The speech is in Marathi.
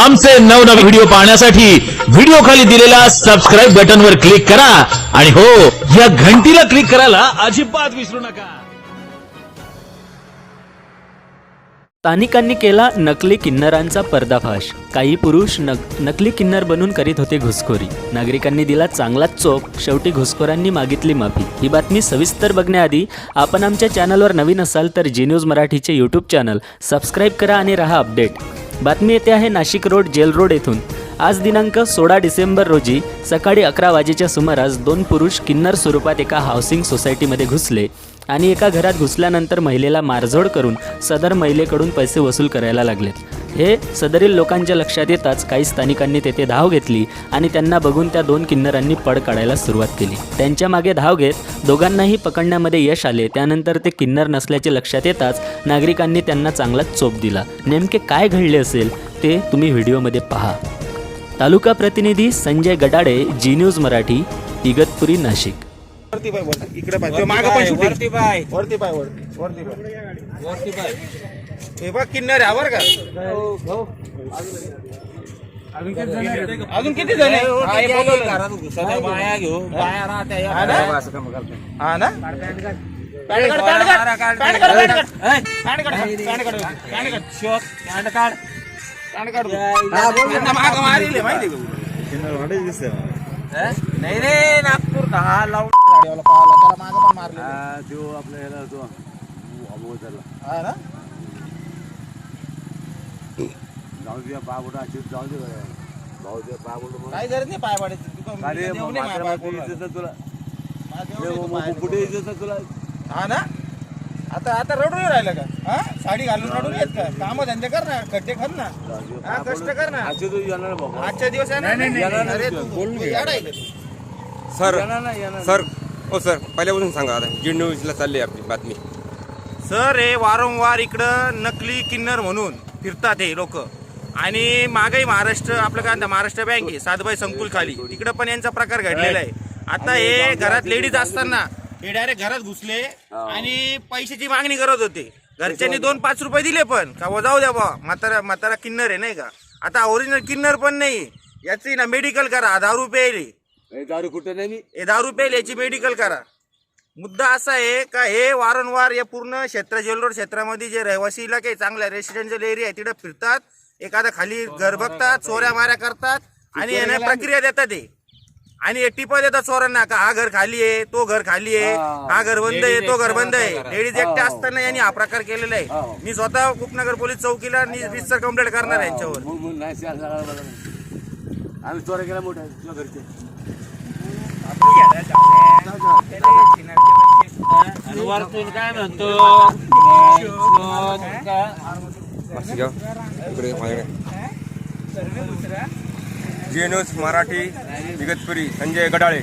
आमचे नवनवे व्हिडिओ पाहण्यासाठी व्हिडिओ खाली दिलेल्या सबस्क्राईब बटनवर क्लिक करा. आणि हो या घंटीला क्लिक करायला अजिबात विसरू नका. स्थानिकांनी केला नकली किन्नरांचा पर्दाफाश. काही पुरुष नक नकली किन्नर बनून करीत होते घुसखोरी. नागरिकांनी दिला चांगलाच चोप शेवटी घुसखोरांनी मागितली माफी. ही बातमी सविस्तर बघण्याआधी आपण आमच्या चॅनलवर नवीन असाल तर जी न्यूज मराठीचे यूट्यूब चॅनल सबस्क्राईब करा आणि राहा अपडेट बातमी येते आहे नाशिक रोड जेल रोड येथून. आज दिनांक सोळा डिसेंबर रोजी सकाळी अकरा वाजेच्या सुमारास दोन पुरुष किन्नर स्वरूपात एका हाऊसिंग सोसायटीमध्ये घुसले आणि एका घरात घुसल्यानंतर महिलेला मारझोड करून सदर महिलेकडून पैसे वसूल करायला लागलेत. हे सदरील लोकांच्या लक्षात येताच काही स्थानिकांनी तेथे धाव घेतली आणि त्यांना बघून त्या दोन किन्नरांनी पड काढायला सुरुवात केली. त्यांच्या मागे धाव घेत दोघांनाही पकडण्यामध्ये यश आले. त्यानंतर ते किन्नर नसल्याचे लक्षात येताच नागरिकांनी त्यांना चांगलाच चोप दिला. नेमके काय घडले असेल ते तुम्ही व्हिडिओमध्ये पहा. तालुका प्रतिनिधी संजय गडाडे जी न्यूज मराठी इगतपुरी नाशिक. वरती पाय वरती. इकडे पाय. तो मागं पण shooting. वरती पाय. वरती पाय वरती. वरती पाय. वरती पाय. हे बघ किन्नर आहे बरं का? अजून किती जण आहे? हा, हे बोलवलं. बाया घेऊ. बाया राहत्या हा ना? हा ना? पॅन्ट काढ, पॅन्ट काढ, पॅन्ट काढ, पॅन्ट काढ. पॅन्ट काढ, पॅन्ट काढ, पॅन्ट काढ. काढ. काढ. पॅन्ट काढ. त्यांना मागं मारेल माहिती आहे का? नाही रे नागपूर दहा लावून गाडीवाला पाहायला, त्याला मागं पण मारलं. हा ना? काही गरज नाही पाय पाडायची. तू काय देऊ नये माझ्या पाय पडू. माझ्या देऊ नये तू पाय पडू. हा ना आता आता रडून नाही राहिलं का? हा? साडी घालून रडून येत का? काम धंदे कर ना खड्डे कर ना. हा कष्ट कर ना. आजच्या दिवस येणार नाही? अरे तू तू येडा आहे. का तू? सर सर हो सर पहिल्यापासून सांगा आता. जी न्यूजला चालली आहे आपली बातमी. सर हे वारंवार इकडं नकली किन्नर म्हणून फिरतात हे लोक. आणि मागही महाराष्ट्र आपलं काय म्हणतात महाराष्ट्र बँक आहे सातबाई संकुल खाली तिकडं पण यांचा प्रकार घडलेला आहे. आता हे घरात लेडीज असताना हे डायरेक्ट घरात घुसले आणि पैशाची मागणी करत होते. घरच्यांनी दोन पाच रुपये दिले पण. का बुवा जाऊ द्या बा. म्हातारा म्हातारा किन्नर आहे नाही का? आता ओरिजिनल किन्नर पण नाही. याची ना मेडिकल करा. दारू प्यायले. दारू कुठं नाही हे दारू प्यायले याची मेडिकल करा. मुद्दा असा आहे का हे वारंवार या पूर्ण क्षेत्र जेलरोड क्षेत्रामध्ये जे रहिवासी इलाके आहे, चांगला रेसिडेन्शियल एरिया आहे तिथे फिरतात. एखादा खाली घर बघतात चोऱ्या माऱ्या करतात. आणि याने प्रक्रिया देतात ते आणि हे टिपा देतात चोरांना का हा घर खाली आहे तो घर खाली आहे हा. घर बंद आहे तो घर बंद आहे. लेडीज एकटे असताना यांनी हा प्रकार केलेला आहे. मी स्वतः उपनगर पोलीस चौकीला रिसर कंप्लेंट करणार आहे यांच्यावर. आम्ही चोऱ्या केला मोठ्या तुझ्या घरचे. वरतून काय म्हणतो. इकडे जी न्यूज मराठी इगतपुरी संजय गडाळे.